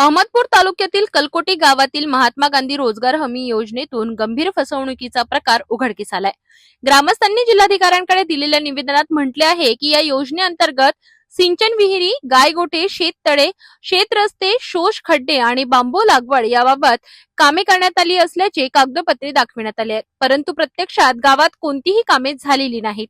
अहमदपूर तालुक्यातील कलकोटी गावातील महात्मा गांधी रोजगार हमी योजनेतून गंभीर फसवणुकीचा प्रकार उघडकीस आलाय. ग्रामस्थांनी जिल्हाधिकाऱ्यांकडे दिलेल्या निवेदनात म्हटले आहे की या योजनेअंतर्गत सिंचन विहिरी गायगोठे शेततळे शेतरस्ते शोष खड्डे आणि बांबू लागवड याबाबत कामे करण्यात आली असल्याचे कागदपत्रे दाखविण्यात आले आहेत. परंतु प्रत्यक्षात गावात कोणतीही कामे झालेली नाहीत.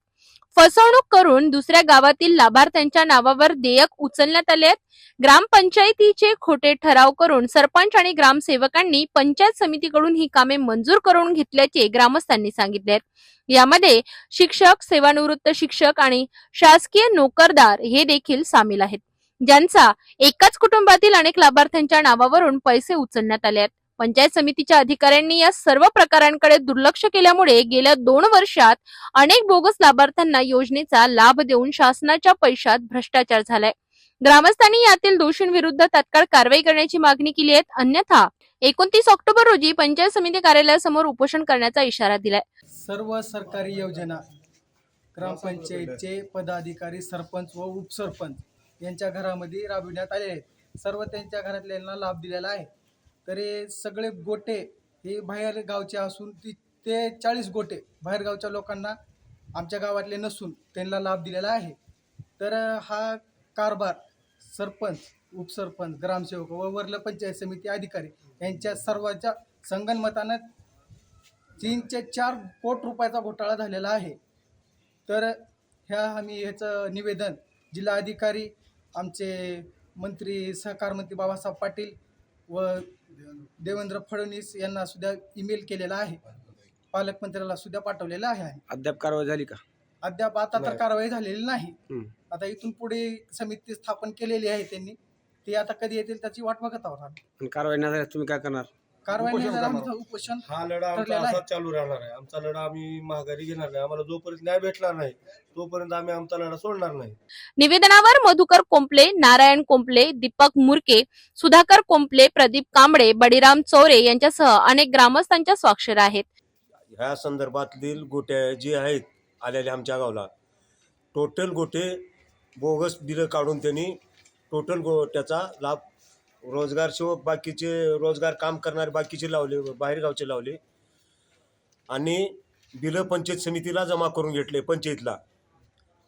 फसवणूक करून दुसऱ्या गावातील लाभार्थ्यांच्या नावावर देयक उचलण्यात आले आहेत. ग्रामपंचायतीचे खोटे ठराव करून सरपंच आणि ग्रामसेवकांनी पंचायत समितीकडून ही कामे मंजूर करून घेतल्याचे ग्रामस्थांनी सांगितले आहेत. यामध्ये शिक्षक सेवानिवृत्त शिक्षक आणि शासकीय नोकरदार हे देखील सामील आहेत. ज्यांचा एकाच कुटुंबातील अनेक लाभार्थ्यांच्या नावावरून पैसे उचलण्यात आले आहेत. पंचायत समितीच्या अधिकाऱ्यांनी या सर्व प्रकारांकडे दुर्लक्ष केल्यामुळे गेल्या दोन वर्षात अनेक बोगस लाभार्थ्यांना योजनेचा लाभ देऊन शासनाच्या पैशात भ्रष्टाचार झालाय. ग्रामस्थांनी यातील दोषींविरुद्ध तात्काळ कारवाई करण्याची मागणी केली आहे. अन्यथा एकोणतीस ऑक्टोबर रोजी पंचायत समिती कार्यालयासमोर उपोषण करण्याचा इशारा दिलाय. सर्व सरकारी योजना ग्रामपंचायतचे पदाधिकारी सरपंच व उपसरपंच यांच्या घरामध्ये राबविण्यात आले आहेत. सर्व त्यांच्या घरातल्यांना लाभ दिलेला आहे. तर हे सगळे गोटे हे बाहेर गावचे असून ती ते चाळीस गोटे बाहेरगावच्या लोकांना आमच्या गावातले नसून त्यांना लाभ दिलेला आहे. तर हा कारभार सरपंच उपसरपंच ग्रामसेवक व वरलं पंचायत समिती अधिकारी यांच्या सर्वांच्या संगनमतानं तीनचे चार कोट रुपयाचा घोटाळा झालेला आहे. तर ह्या आम्ही ह्याचं निवेदन जिल्हाधिकारी आमचे मंत्री सहकार मंत्री बाबासाहेब पाटील व देवेंद्र फडणवीस यांना सुद्धा ईमेल केलेला आहे. पालकमंत्र्याला सुद्धा पाठवलेला आहे. अद्याप कारवाई झाली का? अद्याप आता तर. कारवाई झालेली नाही. आता इथून पुढे समिती स्थापन केलेली आहे त्यांनी. ते आता कधी येतील त्याची वाट बघत आहोत आम्ही. कारवाई नाही झाल्यास तुम्ही काय करणार? कारवाई नाही उपोषण झाल्यावर आम्ही करणार. इथं उपोषण हा लढा आमचा ठरलेला आहे. असाच चालू राहणार आहे आमचा लढा आम्ही महागारी घेणार नाही आम्हाला जोपर्यंत न्याय भेटणार नाही तोपर्यंत आम्ही आमचा लढा सोडणार नाही निवेदनावर मधुकर कोंपले नारायण कोंपले दीपक मुरके सुधाकर कोंपले प्रदीप कांबळे बडीराम चौरे यांच्यासह अनेक ग्रामस्थांच्या स्वाक्षऱ्या आहेत ह्या संदर्भातील गोट्या जे आहेत आलेले आमच्या गावला टोटल गोटे बोगस बिलं काढून त्यांनी टोटल गोट्याचा लाभ रोजगार शिव बाकीचे रोजगार काम करणारे बाकीचे लावले बाहेरगावचे लावले. आणि बिलं पंचायत समितीला जमा करून घेतले पंचायतला.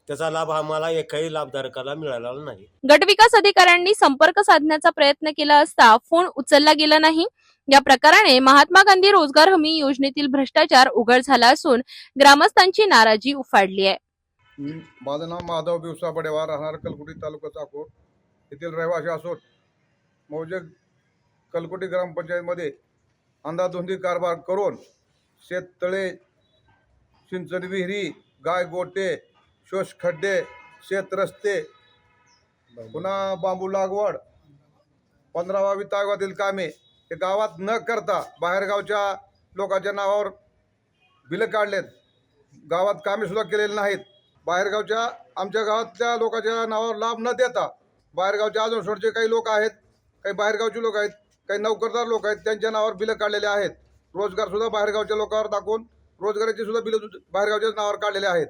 त्याचा लाभ आम्हाला एकाही लाभधारकाला मिळाला नाही. गटविकास अधिकाऱ्यांनी संपर्क साधण्याचा प्रयत्न केला असता फोन उचलला गेला नाही. या प्रकाराने महात्मा गांधी रोजगार हमी योजनेतील भ्रष्टाचार उघड झाला असून ग्रामस्थांची नाराजी उफाडली आहे. माझं नाव माधव बिवसा बडेवार राहणार कलकुटी तालुका चाकूर. येथील रहिवासी असून मौजे कलकुटी ग्रामपंचायतमध्ये अंधाधुंदी कारभार करून शेततळे सिंचन विहिरी गाय गोटे शोष खड्डे शेत रस्ते पुन्हा बांबू लागवड पंधरावा विभागातील कामे हे गावात न करता बाहेरगावच्या लोकांच्या नावावर बिलं काढलेत. गावात कामे सुद्धा केलेली नाहीत. बाहेरगावच्या आमच्या गावातल्या लोकांच्या नावावर लाभ न देता बाहेरगावच्या अजून सोडचे काही लोक आहेत काही बाहेरगावचे लोक आहेत काही नोकरदार लोक आहेत त्यांच्या नावावर बिलं काढलेले आहेत. रोजगारसुद्धा बाहेरगावच्या लोकांवर दाखवून रोजगाराची सुद्धा बिलं बाहेरगावच्या नावावर काढलेले आहेत.